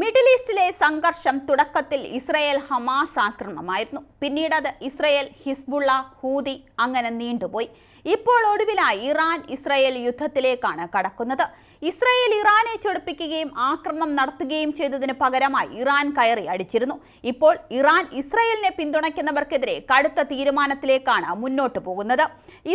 Middle ഈസ്റ്റിലെ സംഘർഷം തുടക്കത്തിൽ Israel Hamas ആക്രമണമായിരുന്നു. പിന്നീട് അത് ഇസ്രയേൽ ഹിസ്ബുള്ള ഹൂതി അങ്ങനെ നീണ്ടുപോയി. ഇപ്പോൾ ഒടുവിലായി ഇറാൻ ഇസ്രയേൽ യുദ്ധത്തിലേക്കാണ് കടക്കുന്നത്. ഇസ്രയേൽ ഇറാനെ ചൊടിപ്പിക്കുകയും ആക്രമണം നടത്തുകയും ചെയ്തതിന് പകരമായി ഇറാൻ കയറി അടിച്ചിരുന്നു. ഇപ്പോൾ ഇറാൻ ഇസ്രയേലിനെ പിന്തുണയ്ക്കുന്നവർക്കെതിരെ കടുത്ത തീരുമാനത്തിലേക്കാണ് മുന്നോട്ട് പോകുന്നത്.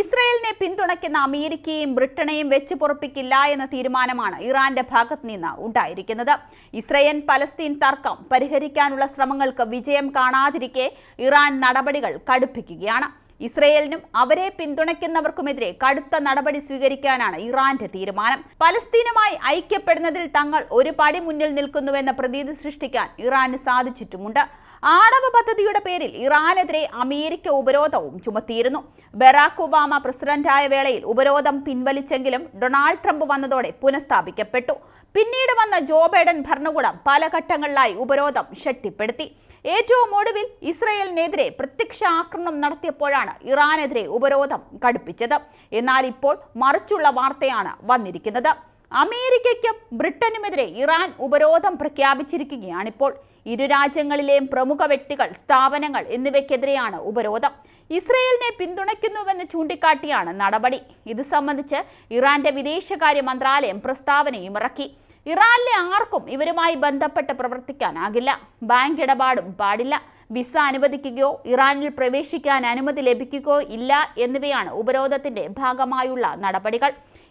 ഇസ്രയേലിനെ പിന്തുണയ്ക്കുന്ന അമേരിക്കയും ബ്രിട്ടനെയും വെച്ച് പൊറപ്പിക്കില്ല എന്ന തീരുമാനമാണ് ഇറാന്റെ ഭാഗത്ത് നിന്ന് ഉണ്ടായിരിക്കുന്നത്. ഇസ്രയേൽ പലസ്തീൻ തർക്കം പരിഹരിക്കാനുള്ള ശ്രമങ്ങൾക്ക് വിജയം കാണാതിരിക്കെ ഇറാൻ നടപടികൾ കടുപ്പിക്കുകയാണ് ഇസ്രയേലിനും അവരെ പിന്തുണയ്ക്കുന്നവർക്കുമെതിരെ കടുത്ത നടപടി സ്വീകരിക്കാനാണ് ഇറാന്റെ തീരുമാനം. പലസ്തീനുമായി ഐക്യപ്പെടുന്നതിൽ തങ്ങൾ ഒരു പടി മുന്നിൽ നിൽക്കുന്നുവെന്ന പ്രതീതി സൃഷ്ടിക്കാൻ ഇറാന് സാധിച്ചിട്ടുമുണ്ട്. ആണവ പദ്ധതിയുടെ പേരിൽ ഇറാനെതിരെ അമേരിക്ക ഉപരോധവും ചുമത്തിയിരുന്നു. ബറാക് ഒബാമ പ്രസിഡന്റായ വേളയിൽ ഉപരോധം പിൻവലിച്ചെങ്കിലും ഡൊണാൾഡ് ട്രംപ് വന്നതോടെ പുനഃസ്ഥാപിക്കപ്പെട്ടു. പിന്നീട് വന്ന ജോ ബൈഡൻ ഭരണകൂടം പല ഘട്ടങ്ങളിലായി ഉപരോധം ശക്തിപ്പെടുത്തി. ഏറ്റവും ഒടുവിൽ ഇസ്രയേലിനെതിരെ പ്രത്യക്ഷ ആക്രമണം നടത്തിയപ്പോഴാണ് ഇറാനെതിരെ ഉപരോധം കടുപ്പിച്ചത്. എന്നാൽ ഇപ്പോൾ മറിച്ചുള്ള വാർത്തയാണ് വന്നിരിക്കുന്നത്. അമേരിക്കയ്ക്കും ബ്രിട്ടനുമെതിരെ ഇറാൻ ഉപരോധം പ്രഖ്യാപിച്ചിരിക്കുകയാണിപ്പോൾ. ഇരു രാജ്യങ്ങളിലെയും പ്രമുഖ വ്യക്തികൾ സ്ഥാപനങ്ങൾ എന്നിവയ്ക്കെതിരെയാണ് ഉപരോധം. ഇസ്രയേലിനെ പിന്തുണയ്ക്കുന്നുവെന്ന് ചൂണ്ടിക്കാട്ടിയാണ് നടപടി. ഇത് സംബന്ധിച്ച് ഇറാന്റെ വിദേശകാര്യ മന്ത്രാലയം പ്രസ്താവനയും ഇറക്കി. ഇറാനിലെ ആർക്കും ഇവരുമായി ബന്ധപ്പെട്ട് പ്രവർത്തിക്കാനാകില്ല. ബാങ്ക് ഇടപാടും പാടില്ല. വിസ അനുവദിക്കുകയോ ഇറാനിൽ പ്രവേശിക്കാൻ അനുമതി ലഭിക്കുകയോ ഇല്ല എന്നിവയാണ് ഉപരോധത്തിന്റെ ഭാഗമായുള്ള നടപടികൾ.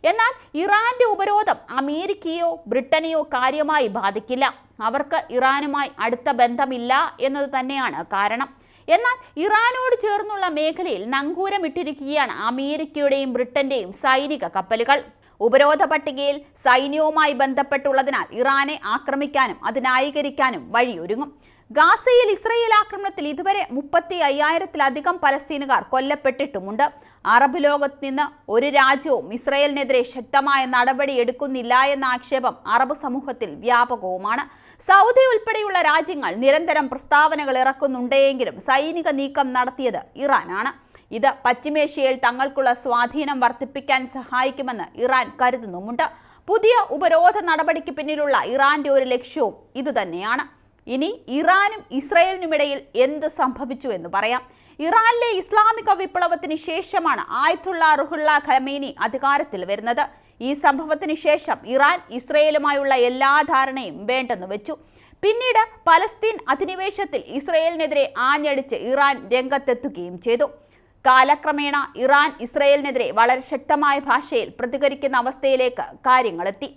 എന്നാൽ ഇറാന്റെ ഉപരോധം അമേരിക്കയോ ബ്രിട്ടനെയോ കാര്യമായി ബാധിക്കില്ല. അവർക്ക് ഇറാനുമായി അടുത്ത ബന്ധമില്ല എന്നത് തന്നെയാണ് കാരണം. എന്നാൽ ഇറാനോട് ചേർന്നുള്ള മേഖലയിൽ നങ്കൂരമിട്ടിരിക്കുകയാണ് അമേരിക്കയുടെയും ബ്രിട്ടന്റെയും സൈനിക കപ്പലുകൾ. ഉപരോധ പട്ടികയിൽ സൈന്യവുമായി ബന്ധപ്പെട്ടുള്ളതിനാൽ ഇറാനെ ആക്രമിക്കാനും അത് ന്യായീകരിക്കാനും വഴിയൊരുങ്ങും. ഗാസയിൽ ഇസ്രയേൽ ആക്രമണത്തിൽ ഇതുവരെ മുപ്പത്തി അയ്യായിരത്തിലധികം പലസ്തീനുകാർ കൊല്ലപ്പെട്ടിട്ടുമുണ്ട്. അറബ് ലോകത്ത് നിന്ന് ഒരു രാജ്യവും ഇസ്രയേലിനെതിരെ ശക്തമായ നടപടി എടുക്കുന്നില്ല എന്ന ആക്ഷേപം അറബ് സമൂഹത്തിൽ വ്യാപകവുമാണ്. സൗദി ഉൾപ്പെടെയുള്ള രാജ്യങ്ങൾ നിരന്തരം പ്രസ്താവനകൾ ഇറക്കുന്നുണ്ടെങ്കിലും സൈനിക നീക്കം നടത്തിയത് ഇറാനാണ്. ഇത് പശ്ചിമേഷ്യയിൽ തങ്ങൾക്കുള്ള സ്വാധീനം വർദ്ധിപ്പിക്കാൻ സഹായിക്കുമെന്ന് ഇറാൻ കരുതുന്നുമുണ്ട്. പുതിയ ഉപരോധ നടപടിക്ക് പിന്നിലുള്ള ഇറാന്റെ ഒരു ലക്ഷ്യവും ഇതുതന്നെയാണ്. ഇനി ഇറാനും ഇസ്രയേലിനുമിടയിൽ എന്ത് സംഭവിച്ചു എന്ന് പറയാം. ഇറാനിലെ ഇസ്ലാമിക വിപ്ലവത്തിന് ശേഷമാണ് ആയത്തുള്ള റുഹുള്ള ഖമീനി അധികാരത്തിൽ വരുന്നത്. ഈ സംഭവത്തിന് ശേഷം ഇറാൻ ഇസ്രയേലുമായുള്ള എല്ലാ ധാരണയും വേണ്ടെന്ന് വെച്ചു. പിന്നീട് പലസ്തീൻ അധിനിവേശത്തിൽ ഇസ്രയേലിനെതിരെ ആഞ്ഞടിച്ച് ഇറാൻ രംഗത്തെത്തുകയും ചെയ്തു. കാലക്രമേണ ഇറാൻ ഇസ്രയേലിനെതിരെ വളരെ ശക്തമായ ഭാഷയിൽ പ്രതികരിക്കുന്ന അവസ്ഥയിലേക്ക് കാര്യങ്ങളെത്തി.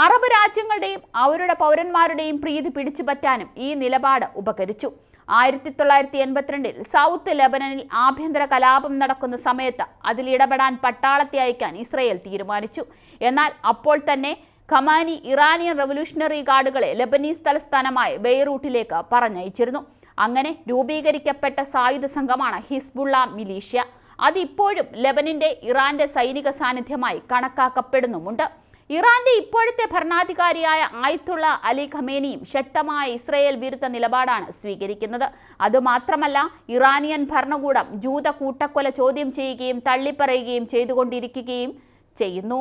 അറബ് രാജ്യങ്ങളുടെയും അവരുടെ പൗരന്മാരുടെയും പ്രീതി പിടിച്ചുപറ്റാനും ഈ നിലപാട് ഉപകരിച്ചു. ആയിരത്തി തൊള്ളായിരത്തി എൺപത്തിരണ്ടിൽ സൗത്ത് ലെബനനിൽ ആഭ്യന്തര കലാപം നടക്കുന്ന സമയത്ത് അതിൽ ഇടപെടാൻ പട്ടാളത്തെ അയക്കാൻ ഇസ്രയേൽ തീരുമാനിച്ചു. എന്നാൽ അപ്പോൾ തന്നെ ഖമാനി ഇറാനിയൻ റവല്യൂഷണറി ഗാർഡുകളെ ലബനീസ് തലസ്ഥാനമായ ബെയ്റൂട്ടിലേക്ക് പറഞ്ഞയച്ചിരുന്നു. അങ്ങനെ രൂപീകരിക്കപ്പെട്ട സായുധ സംഘമാണ് ഹിസ്ബുള്ള മിലീഷ്യ. അതിപ്പോഴും ലെബനിന്റെ ഇറാന്റെ സൈനിക സാന്നിധ്യമായി കണക്കാക്കപ്പെടുന്നുമുണ്ട്. ഇറാന്റെ ഇപ്പോഴത്തെ ഭരണാധികാരിയായ ആയിത്തുള്ള അലി ഖമേനിയും ശക്തമായ ഇസ്രയേൽ വിരുദ്ധ നിലപാടാണ് സ്വീകരിക്കുന്നത്. അതുമാത്രമല്ല ഇറാനിയൻ ഭരണകൂടം ജൂത കൂട്ടക്കൊല ചോദ്യം ചെയ്യുകയും തള്ളിപ്പറയുകയും ചെയ്തുകൊണ്ടിരിക്കുകയും ചെയ്യുന്നു.